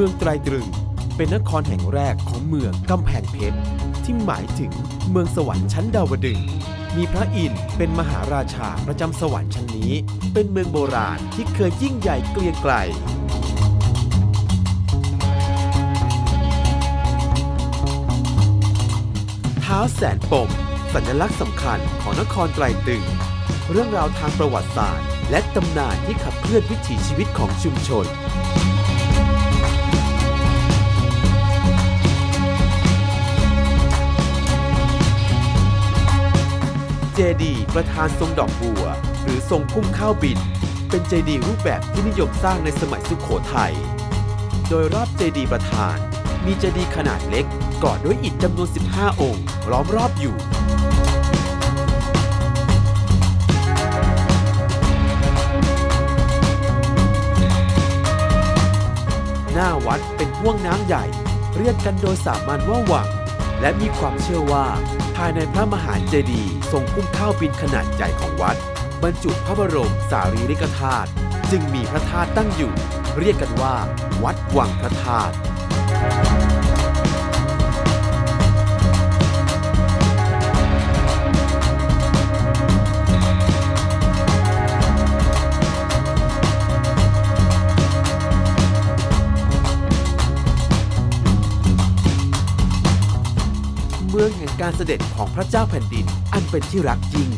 มืองไตรตรึง เป็นนครแห่งแรกของเมืองกำแพงเพชร ที่หมายถึงเมืองสวรรค์ชั้นดาวดึงมีพระอินทร์เป็นมหาราชาประจำสวรรค์ชั้นนี้ เป็นเมืองโบราณที่เคยยิ่งใหญ่เกรียงไกรเท้าแสนปม สัญลักษณ์สำคัญของนครไตรตึง เรื่องราวทางประวัติศาสตร์ และตำนานที่ขับเคลื่อนวิถีชีวิตของชุมชน ดี ประธานทรงดอกบัว หรือทรงพุ่มข้าวบิน เป็นเจดีรูปแบบที่นิยมสร้างในสมัยสุขโขทัย โดยรอบเจดีประธาน มีเจดีขนาดเล็กก่อด้วยอิฐจำนวน 15 องค์ ล้อมรอบอยู่หน้าวัดเป็นห้วงน้ำใหญ่ เรียกกันโดยสามัญว่าวัง และมีความเชื่อว่าายในพระมหาเจดีย์ทรงพุ่มข้าวบินขนาดใหญ่ของวัด บรรจุพระบรมสารีริกธาตุจึงมีพระธาตุตั้งอยู่ เรียกกันว่า วัดวังพระธาตุ การเสด็จของพระเจ้าแผ่นดิน อันเป็นที่รักยิ่ง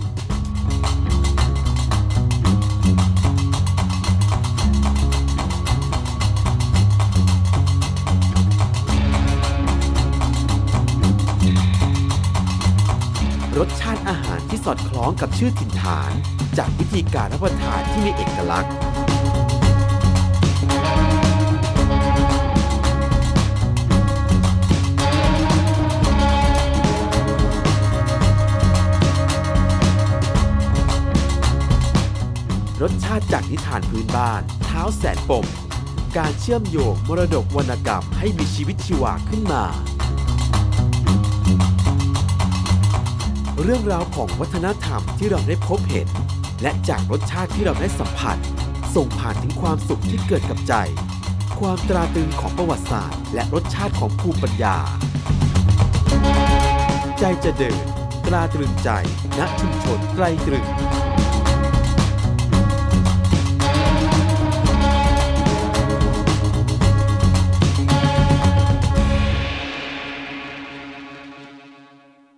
รสชาติอาหารที่สอดคล้องกับชื่อถิ่นฐาน จากวิธีการรับประทานที่มีเอกลักษณ์ รสชาติจากนิทานพื้นบ้าน เท้าแสนปม การเชื่อมโยงมรดกวรรณกรรมให้มีชีวิตชีวาขึ้นมา เรื่องราวของวัฒนธรรมที่เราได้พบเห็น และจากรสชาติที่เราได้สัมผัส ส่งผ่านถึงความสุขที่เกิดกับใจ ความตราตรึงของประวัติศาสตร์ และรสชาติของภูมิปัญญา ใจจะเดินตราตรึงใจณชุมชนไตรตรึง